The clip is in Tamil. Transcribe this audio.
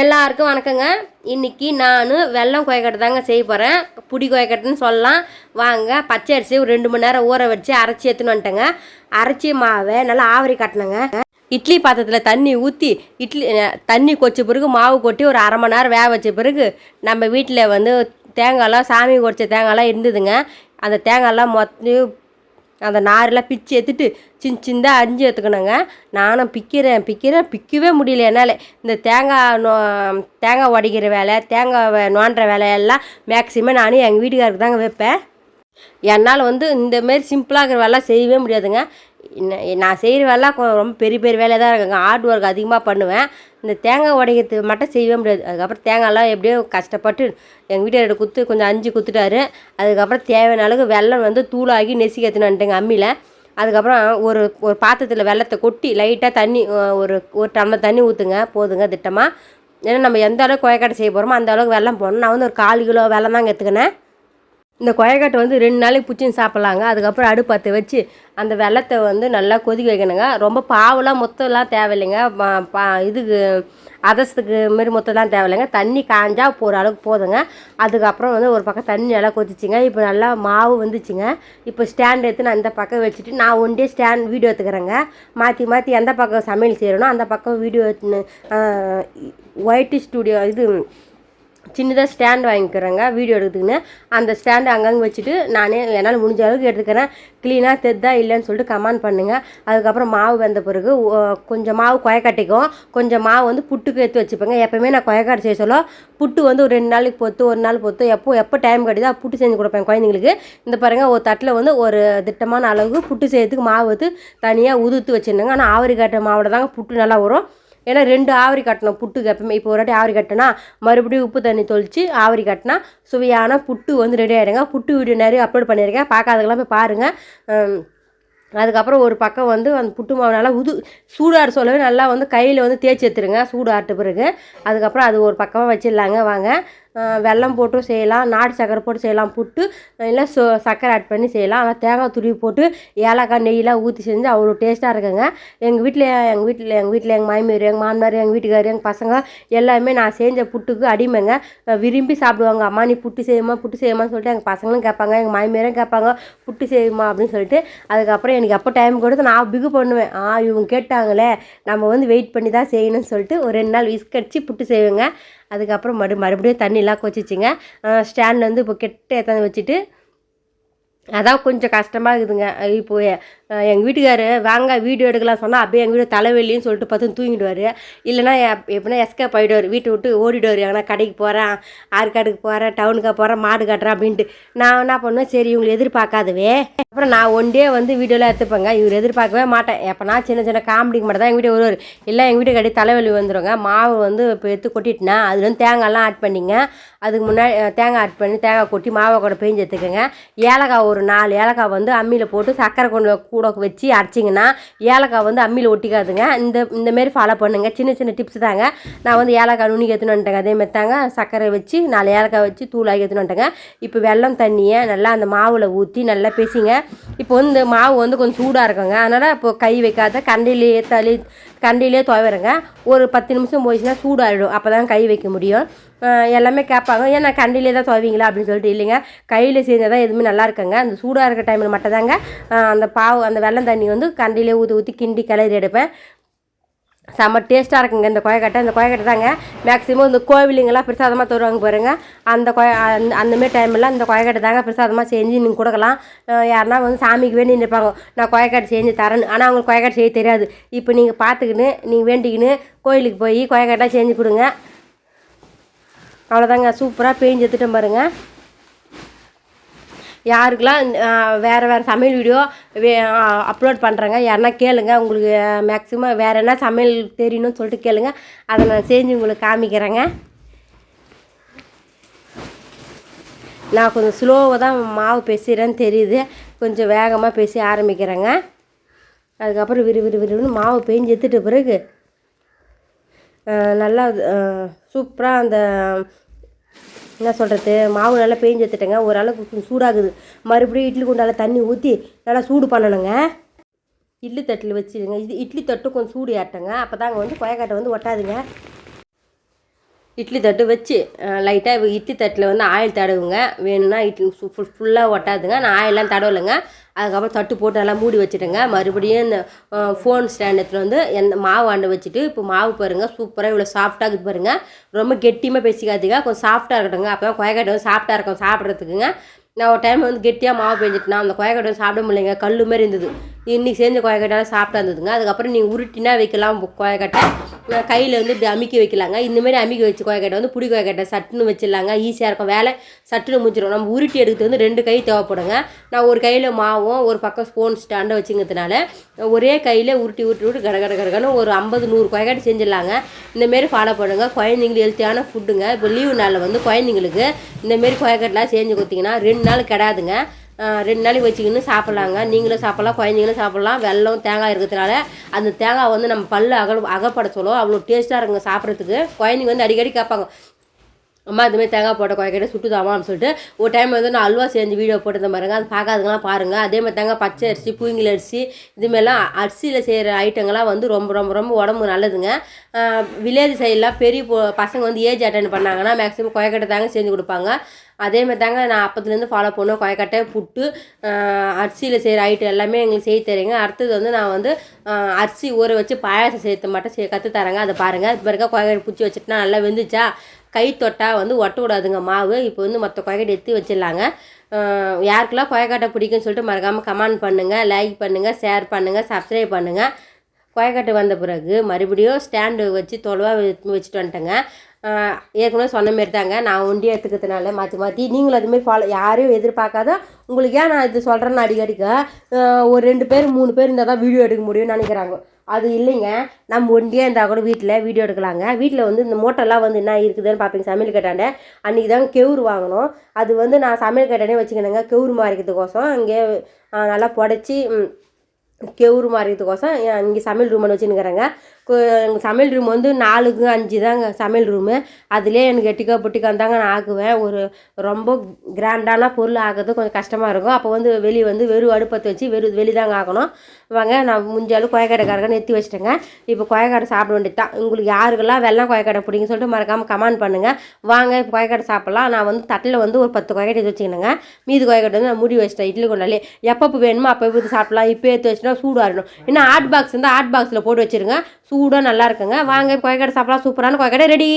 எல்லாருக்கும் வணக்கங்க. இன்னைக்கு நான் வெள்ளம் கொயக்கட்டை தாங்க செய்ய போகிறேன் புடி கொயக்கட்டைன்னு சொல்லலாம். வாங்க பச்சை அரிசி ஒரு ரெண்டு மணி நேரம் ஊற வச்சு அரைச்சி எடுத்துன்னு வந்துட்டேங்க. அரைச்சி மாவை நல்லா ஆவரி கட்டினேங்க இட்லி பாத்திரத்தில் தண்ணி ஊற்றி இட்லி தண்ணி கொச்ச பிறகு மாவு கொட்டி ஒரு அரை மணி நேரம் வேக வச்ச பிறகு நம்ம வீட்டில் வந்து தேங்காய்லாம் சாமி குடிச்ச தேங்காய்லாம் இருந்ததுங்க. அந்த தேங்காய்லாம் மொத்தம் அந்த நாரெல்லாம் பிச்சு எடுத்துட்டு சின்ன சின்னதாக அரிஞ்சு எடுத்துக்கணுங்க. நானும் பிக்கிறேன் பிக்கிறேன். பிக்கவே முடியல என்னால். இந்த தேங்காய் நோ தேங்காய் உடைக்கிற வேலை தேங்காய் வ- நோண்டுற வேலையெல்லாம் மேக்ஸிமம் நானும் எங்கள் வீட்டுக்காருக்கு தாங்க வைப்பேன். என்னால் வந்து இந்தமாரி சிம்பிளாக இருக்கிற வேலை செய்யவே முடியாதுங்க. நான் செய்கிற வேலை ரொம்ப பெரிய பெரிய வேலையாக தான் இருக்குங்க. ஹார்ட் ஒர்க் அதிகமாக பண்ணுவேன். இந்த தேங்காய் உடைக்கிறது மட்டும் செய்யவே முடியாது. அதுக்கப்புறம் தேங்காயெல்லாம் எப்படியோ கஷ்டப்பட்டு எங்கள் வீட்டுக்காரர் குத்து கொஞ்சம் அஞ்சு குத்துட்டாரு. அதுக்கப்புறம் தேவையான அளவுக்கு வெள்ளம் வந்து தூளாகி நெசி எடுத்துன்னு அம்மியில். அதுக்கப்புறம் ஒரு ஒரு பாத்திரத்தில் வெள்ளத்தை கொட்டி லைட்டாக தண்ணி ஒரு ஒரு டம்ளர் தண்ணி ஊற்றுங்க போதுங்க திட்டமாக ஏன்னா நம்ம எந்த அளவுக்கு கொயக்காட்டை செய்ய போகிறோமோ அந்த அளவுக்கு வெள்ளம் போடணும். நான் வந்து ஒரு கால் கிலோ வெள்ளம் தான் எடுத்துக்கினேன் இந்த கொயக்காட்டை வந்து ரெண்டு நாளைக்கு பிடிச்சின்னு சாப்பிட்லாங்க. அதுக்கப்புறம் அடுப்பத்தை வச்சு அந்த வெள்ளத்தை வந்து நல்லா கொதிக்க வைக்கணுங்க. ரொம்ப பாவெலாம் மொத்தம்லாம் தேவையில்லைங்க. ப- இதுக்கு அதசத்துக்கு மாரி மொத்தம்லாம் தேவையில்லைங்க. தண்ணி காஞ்சா போகிற அளவுக்கு போதுங்க. அதுக்கப்புறம் வந்து ஒரு பக்கம் தண்ணி நல்லா கொதிச்சிங்க. இப்போ நல்லா மாவு வந்துச்சுங்க. இப்போ ஸ்டாண்ட் எடுத்து நான் இந்த பக்கம் வச்சுட்டு நான் ஒன்றே ஸ்டாண்ட் வீடியோ எடுத்துக்கிறேங்க. மாற்றி மாற்றி எந்த பக்கம் சமையல் செய்கிறனோ அந்த பக்கம் வீடியோ எடுத்துன்னு ஸ்டூடியோ இது சின்னதாக ஸ்டாண்ட் வாங்கிக்கிறேங்க. வீடியோ எடுத்துக்கின்னு அந்த ஸ்டாண்டு அங்கங்கே வச்சுட்டு நானே என்னால் முடிஞ்ச அளவுக்கு எடுத்துக்கிறேன். க்ளீனாக தெத்தா இல்லைன்னு சொல்லிட்டு கமெண்ட் பண்ணுங்கள் அதுக்கப்புறம் மாவு வெந்த பிறகு கொஞ்சம் மாவு கொயக்கட்டைக்கும் கொஞ்சம் மாவு வந்து புட்டுக்கு எடுத்து வச்சுப்பேங்க. எப்போவுமே நான் கொயக்காட்டை செய்ய சொல்ல புட்டு வந்து ஒரு ரெண்டு நாளைக்கு பொத்து ஒரு நாள் பொத்து எப்போ எப்போ டைம் கிடைக்குதோ புட்டு செஞ்சு கொடுப்பேன் குழந்தைங்களுக்கு. இந்த பாருங்கள் ஒரு தட்டில் வந்து ஒரு திட்டமான அளவுக்கு புட்டு செய்யறதுக்கு மாவு வந்து தனியாக உதுத்து வச்சுருந்தாங்க ஆனால் ஆவரி காட்டுற தாங்க புட்டு நல்லா வரும். ஏன்னா ரெண்டு ஆவரி கட்டணும் புட்டுக்கு எப்பவுமே இப்போ ஒரு வாட்டி ஆவரி கட்டினா மறுபடியும் உப்பு தண்ணி தொளிச்சு ஆவரி கட்டினா சுவையான புட்டு வந்து ரெடி ஆகிடுங்க புட்டு வீடியோ நிறைய அப்லோட் பண்ணியிருக்கேன். பார்க்காதவங்களாம் போய் பாருங்கள் அதுக்கப்புறம் ஒரு பக்கம் வந்து அந்த புட்டு மாவு நல்லா உது சூடாற சொல்லவே நல்லா வந்து கையில் வந்து தேய்ச்சி எடுத்துருங்க. சூடாட்ட பிறகு. அதுக்கப்புறம் அது ஒரு பக்கமாக வச்சிடலாங்க. வாங்க. வெல்லம் போட்டும் செய்யலாம் நாட்டு சக்கரை போட்டு செய்யலாம் புட்டு இல்லை சோ சக்கரை ஆட் பண்ணி செய்யலாம். ஆனால் தேங்காய் துருவி போட்டு ஏலக்காய் நெய்யெலாம் ஊற்றி செஞ்சு அவ்வளோ டேஸ்ட்டாக இருக்குங்க. எங்கள் வீட்டில் எங்கள் வீட்டில் எங்கள் வீட்டில் எங்கள் மாமியார் எங்கள் மாமனார் எங்கள் வீட்டுக்காரர் எங்கள் பசங்க எல்லாருமே நான் செஞ்ச புட்டுக்கு அடிமைங்க. விரும்பி சாப்பிடுவாங்க. அம்மா நீ புட்டு செய்யுமா புட்டு செய்யுமான்னு சொல்லிட்டு எங்கள் பசங்களும் கேட்பாங்க எங்கள் மாமியாரும் கேட்பாங்க புட்டு செய்யுமா அப்படின்னு சொல்லிட்டு. அதுக்கப்புறம் எனக்கு எப்போ டைம் கொடுத்து நான் பிகு பண்ணுவேன். ஆ இவங்க கேட்டாங்களே நம்ம வந்து வெயிட் பண்ணி தான் செய்யணும்னு சொல்லிட்டு ஒரு ரெண்டு நாள் விஸ்கடிச்சு புட்டு செய்வேங்க. அதுக்கப்புறம் மறு மறுபடியும் தண்ணிலாம் கொச்சிச்சிங்க ஸ்டாண்ட் வந்து இப்போ கெட்ட எடுத்தாந்து வச்சுட்டு அதான் கொஞ்சம் கஷ்டமாக இருக்குதுங்க. இப்போ எங்கள் வீட்டுக்காரு வாங்க வீடியோ எடுக்கலாம் சொன்னால் அப்படியே எங்கள் வீடு தலைவலின்னு சொல்லிட்டு பார்த்து தூங்கிடுவார். இல்லைன்னா எப்படின்னா எஸ்கேப் ஆகிடுவார் வீட்டை விட்டு ஓடிடுவார். எங்கன்னா கடைக்கு போகிறேன் ஆற்காடுக்கு போகிறேன் டவுனுக்காக போகிறேன் மாடு காட்டுறேன் அப்படின்ட்டு. நான் என்ன பண்ணுவேன் சரி இவங்களை எதிர்பார்க்காதவே. அப்புறம் நான் ஒன்டே வந்து வீடியோலாம் எடுத்துப்பேங்க. இவர் எதிர்பார்க்கவே மாட்டேன். எப்போனா சின்ன சின்ன காமெடிக்கு மட்டும் தான் எங்கள் வீட்டு வருவார். இல்லை எங்கள் வீட்டுக்கு அடி தலைவலி வந்துடுங்க மாவு வந்து இப்போ எடுத்து கொட்டிட்டுனா அதில் வந்து தேங்காய்லாம் ஆட் பண்ணிங்க. அதுக்கு முன்னாடி தேங்காய் ஆட் பண்ணி தேங்காய் கொட்டி மாவை கூட பெஞ்சு எடுத்துக்கோங்க. ஏலக்காய் ஒரு நாலு ஏலக்காய் வந்து அம்மியில் போட்டு சக்கரை கொண்டு கூட வச்சு அரைச்சிங்கன்னா ஏலக்காய் வந்து அம்மியில் ஒட்டிக்காதுங்க. இந்த இந்த மாரி ஃபாலோ பண்ணுங்க. சின்ன சின்ன டிப்ஸ் தாங்க. நான் வந்து ஏலக்காய் நுனி எடுத்துன்னு வந்துட்டேங்க. அதே மாதிரி தாங்க சர்க்கரை வச்சு நாலு ஏலக்காய் வச்சு தூளாகி எடுத்துன்னு வந்துட்டேங்க. இப்போ வெல்லம் தண்ணியை நல்லா அந்த மாவில் ஊற்றி நல்லா பேசிங்க. இப்போ வந்து மாவு வந்து கொஞ்சம் சூடாக இருக்குங்க. அதனால் இப்போ கை வைக்காத கண்டையிலேயே தள்ளி கண்டிலே துவைறங்க ஒரு பத்து நிமிஷம் போயிடுச்சுன்னா சூடாகிடும் அப்போ தான் கை வைக்க முடியும். எல்லாமே கேட்பாங்க. ஏன்னா கண்டிலே தான் துவைவீங்களா அப்படின்னு சொல்லிட்டு இல்லைங்க. கையில் செஞ்சால் தான் எதுவுமே நல்லா இருக்குங்க. அந்த சூடாக இருக்க டைமில் மட்டும் தாங்க அந்த பாவு அந்த வெள்ளம் தண்ணி வந்து கண்டிலே ஊற்றி ஊற்றி கிண்டி கிளறி எடுப்பேன். செம்ம டேஸ்ட்டாக இருக்குங்க. இந்த கொயக்கட்டை இந்த கொயக்கட்டை தாங்க மேக்ஸிமம் இந்த கோவிலுங்கெல்லாம் பிரசாதமாக தருவாங்க பாருங்க. அந்த கொய அந்த அந்தமாரி டைம்லாம் இந்த கொயக்கட்டை தாங்க பிரசாதமாக செஞ்சு நீங்கள் கொடுக்கலாம். யாருன்னா வந்து சாமிக்கு வேண்டி நிற்பாங்க நான் கொயக்கட்டை செஞ்சு தரேன்னு. ஆனால் அவங்களுக்கு கொயக்கட்டை செய்ய தெரியாது. இப்போ நீங்கள் பார்த்துக்கின்னு நீங்கள் வேண்டிக்கின்னு கோயிலுக்கு போய் கொயக்கட்டை செஞ்சு கொடுங்க. அவ்வளோதாங்க சூப்பராக பேஞ்சு எடுத்துட்டேன் பாருங்கள் யாருக்கெல்லாம் வேறு வேறு சமையல் வீடியோ வே அப்லோட் பண்ணுறேங்க யாருன்னா கேளுங்க உங்களுக்கு மேக்ஸிமம் வேறு என்ன சமையல் தெரியணும்னு சொல்லிட்டு கேளுங்க. அதை நான் செஞ்சு உங்களுக்கு காமிக்கிறேங்க. நான் கொஞ்சம் ஸ்லோவாக தான் மாவு பேசுகிறேன்னு தெரியுது. கொஞ்சம் வேகமாக பேசி ஆரம்பிக்கிறேங்க. அதுக்கப்புறம் விறு விறு விறுன்னு மாவு பேஞ்சு எடுத்துட்ட பிறகு நல்லா சூப்பராக அந்த என்ன சொல்கிறது மாவு நல்லா பேஞ்சு எடுத்துட்டேங்க. ஓரளவுக்கு கொஞ்சம் சூடாகுது. மறுபடியும் இட்லி குண்டால தண்ணி ஊற்றி நல்லா சூடு பண்ணணுங்க. இட்லி தட்டில் வச்சுடுங்க இது இட்லி தட்டு கொஞ்சம் சூடு ஏட்டங்க அப்போ தாங்க வந்து கொயக்காட்டை வந்து ஒட்டாதுங்க. இட்லி தட்டு வச்சு லைட்டாக இட்லி தட்டில் வந்து ஆயில் தடவுங்க. வேணும்னா இட்லி ஃபுல் ஃபுல்லாக ஒட்டாதுங்க. நான் ஆயிலெலாம் தடவலைங்க. அதுக்கப்புறம் தட்டு போட்டு நல்லா மூடி வச்சுட்டேங்க. மறுபடியும் இந்த ஃபோன் ஸ்டாண்ட் எடுத்துகிட்டு வந்து எந்த மாவு ஆண்டு வச்சுட்டு இப்போ மாவு பாருங்கள் சூப்பராக இவ்வளோ சாஃப்டாக இருக்குது பாருங்கள் ரொம்ப கெட்டியமாக பேசிக்காதீங்க. கொஞ்சம் சாஃப்டாக இருக்கட்டுங்க அப்போ தான் கொயக்கட்டை வந்து சாஃப்டாக இருக்கும் சாப்பிட்றதுக்குங்க. நான் ஒரு டைம் வந்து கெட்டியாக மாவு பெஞ்சிட்டேன் அந்த கொயக்கட்டை வந்து சாப்பிட முடியலைங்க. கல் மாதிரி இருந்தது. இன்றைக்கி சேர்ந்து கொயக்கட்டாலும் சாப்பிட்டா இருந்ததுங்க. அதுக்கப்புறம் நீங்கள் உருட்டினா வைக்கலாம். கொயக்கட்டை கையில் வந்து இப்படி அமுக்கி வைக்கலாங்க. இந்தமாரி அமுக்கி வச்சு கொயக்கட்டை வந்து புடி கொயக்கட்டை சட்டுன்னு வச்சிடலாங்க. ஈஸியாக இருக்கும். வேலை சட்டுன்னு முடிச்சிடும் நம்ம உருட்டி எடுக்கிறது வந்து ரெண்டு கை தேவைப்படுங்க. நான் ஒரு கையில் மாவும் ஒரு பக்கம் ஸ்பூன் ஸ்டாண்டை வச்சுங்கிறதுனால ஒரே கையில் உருட்டி உருட்டி விட்டு கட கட கடகன்னு ஒரு ஐம்பது நூறு கொயக்கட்டை செஞ்சிடலாங்க. இந்தமாரி ஃபாலோ பண்ணுங்கள் குழந்தைங்களுக்கு ஹெல்த்தியான ஃபுட்டுங்க இப்போ லீவு நாளில் வந்து குழந்தைங்களுக்கு இந்தமாரி கொயக்கட்டெலாம் செஞ்சு கொடுத்தீங்கன்னா ரெண்டு நாள் கிடாதுங்க. ரெண்டு நாளைக்கு வச்சுக்கின்னு சாப்பிட்லாங்க. நீங்களும் சாப்பிட்லாம் குழந்தைங்களும் சாப்பிட்லாம். வெல்லம் தேங்காய் இருக்கிறதுனால அந்த தேங்காய் வந்து நம்ம பல்லு அகல் அகப்பட சொல்லும். அவ்வளோ டேஸ்ட்டாக இருக்குங்க சாப்பிட்றதுக்கு. குழந்தைங்க வந்து அடிக்கடி கேட்பாங்க அம்மா இதுமாதிரி தேங்காய் போட்ட குழக்கட்டை சுட்டுதாமான்னு சொல்லிட்டு ஒரு டைம் வந்து நான் அல்வா செஞ்சு வீடியோ போட்டு பாருங்க. அது பார்க்காதுங்களாம் பாருங்கள் அதே மாதிரி தேங்காய் பச்சை அரிசி புயங்கில் அரிசி இதுமாரிலாம் அரிசியில் செய்கிற ஐட்டங்கள்லாம் வந்து ரொம்ப ரொம்ப ரொம்ப உடம்புக்கு நல்லதுங்க. வில்லேஜ் சைடெலாம் பெரிய பசங்க வந்து ஏஜ் அட்டன் பண்ணாங்கன்னா மேக்ஸிமம் குழக்கட்டை தாங்க செஞ்சு கொடுப்பாங்க. அதே மாதிரி தாங்க நான் அப்பத்துலேருந்து ஃபாலோ பண்ணோம் கொயக்கட்டை புட்டு அரிசியில் செய்கிற ஐட்டம் எல்லாமே எங்களுக்கு செய்ய தெரியுங்க அடுத்தது வந்து நான் வந்து அரிசி ஊற வச்சு பாயாசம் சேர்த்து மட்டும் செய் கற்று தரேங்க அதை பாருங்கள் இப்போ இருக்க குழக்கட்டை பிடிச்சி வச்சுட்டுனா நல்லா வெந்துச்சா? கை தொட்டால் வந்து ஒட்ட விடாதுங்க. மாவு இப்போ வந்து மொத்த கொயக்கட்டை எடுத்து வச்சிடலாங்க. யாருக்கெல்லாம் கொயக்காட்டை பிடிக்கும்னு சொல்லிட்டு மறக்காமல் கமெண்ட் பண்ணுங்கள் லைக் பண்ணுங்கள் ஷேர் பண்ணுங்கள் சப்ஸ்கிரைப் பண்ணுங்கள் குழக்கட்டை வந்த பிறகு மறுபடியும் ஸ்டாண்டு வச்சு தொலைவாக வச்சுட்டு வந்துட்டேங்க. ஏற்கனவே சொன்ன மாரி தாங்க. நான் ஒண்டி எடுத்துக்கிறதுனால மாற்றி மாற்றி நீங்களும் அதுமாரி ஃபாலோ யாரையும் எதிர்பார்க்காத உங்களுக்கு ஏன் நான் இது சொல்கிறேன்னு அடிக்கடிக்க ஒரு ரெண்டு பேர் மூணு பேர் இருந்தால் தான் வீடியோ எடுக்க முடியும்னு நினைக்கிறாங்க. அது இல்லைங்க. நம்ம ஒண்டியாக இருந்தால் கூட வீட்டில் வீடியோ எடுக்கலாங்க. வீட்டில் வந்து இந்த மோட்டர்லாம் வந்து என்ன இருக்குதுன்னு பார்ப்பீங்க சமையல் கட்டாண்ட. அன்றைக்கி தான் கெவுரு வாங்கினோம் அது வந்து நான் சமையல் கட்டானே வச்சுக்கினேங்க கெவுரு மாறிக்கிறதுக்கோசம் இங்கே நல்லா புடச்சி கெவுரு மாறிக்கிறதுக்கோசம் இங்கே சமையல் ரூம்னு வச்சுன்னுக்கிறேங்க. எங்கள் சமையல் ரூம் வந்து நாலுக்கு அஞ்சு தாங்க சமையல் ரூமு அதுலேயே எனக்கு எட்டிக்கா பொட்டிக்கா தாங்க நான் ஆக்குவேன். ஒரு ரொம்ப கிராண்டான பொருள் ஆக்குறது கொஞ்சம் கஷ்டமாக இருக்கும். அப்போ வந்து வெளியே வந்து வெறும் அடுப்பத்தை வச்சு வெறும் வெளி தாங்க ஆக்கணும். வாங்க நான் முடிஞ்சாலும் கொயக்கடைக்காரங்க நிறுத்தி வச்சிட்டேங்க. இப்போ கொயக்கடை சாப்பிட வேண்டியது தான் உங்களுக்கு யாருக்கெல்லாம் வெள்ளம் கொயக்கடை பிடிக்குன்னு சொல்லிட்டு மறக்காமல் கமெண்ட் பண்ணுங்கள் வாங்க இப்போ கொயக்கடை சாப்பிட்லாம். நான் வந்து தட்டில் வந்து ஒரு பத்து கொயக்கடை எடுத்து வச்சுக்கணுங்க. மீதி கொயக்கடை வந்து நான் முடி வச்சிட்டேன். இட்லி கொண்டாலே எப்பப்போ வேணுமோ அப்போ எடுத்து சாப்பிட்லாம். இப்போ எடுத்து வச்சுட்டா சூடாகிடும் இன்னும் ஹாட் பாக்ஸ் இருந்தால் ஹாட் பாக்ஸில் போட்டு வச்சிருங்க. சூடாக நல்லா இருக்குங்க. வாங்க கொயக்கடை சாப்பிட்லாம். சூப்பரான கொயக்கடை ரெடி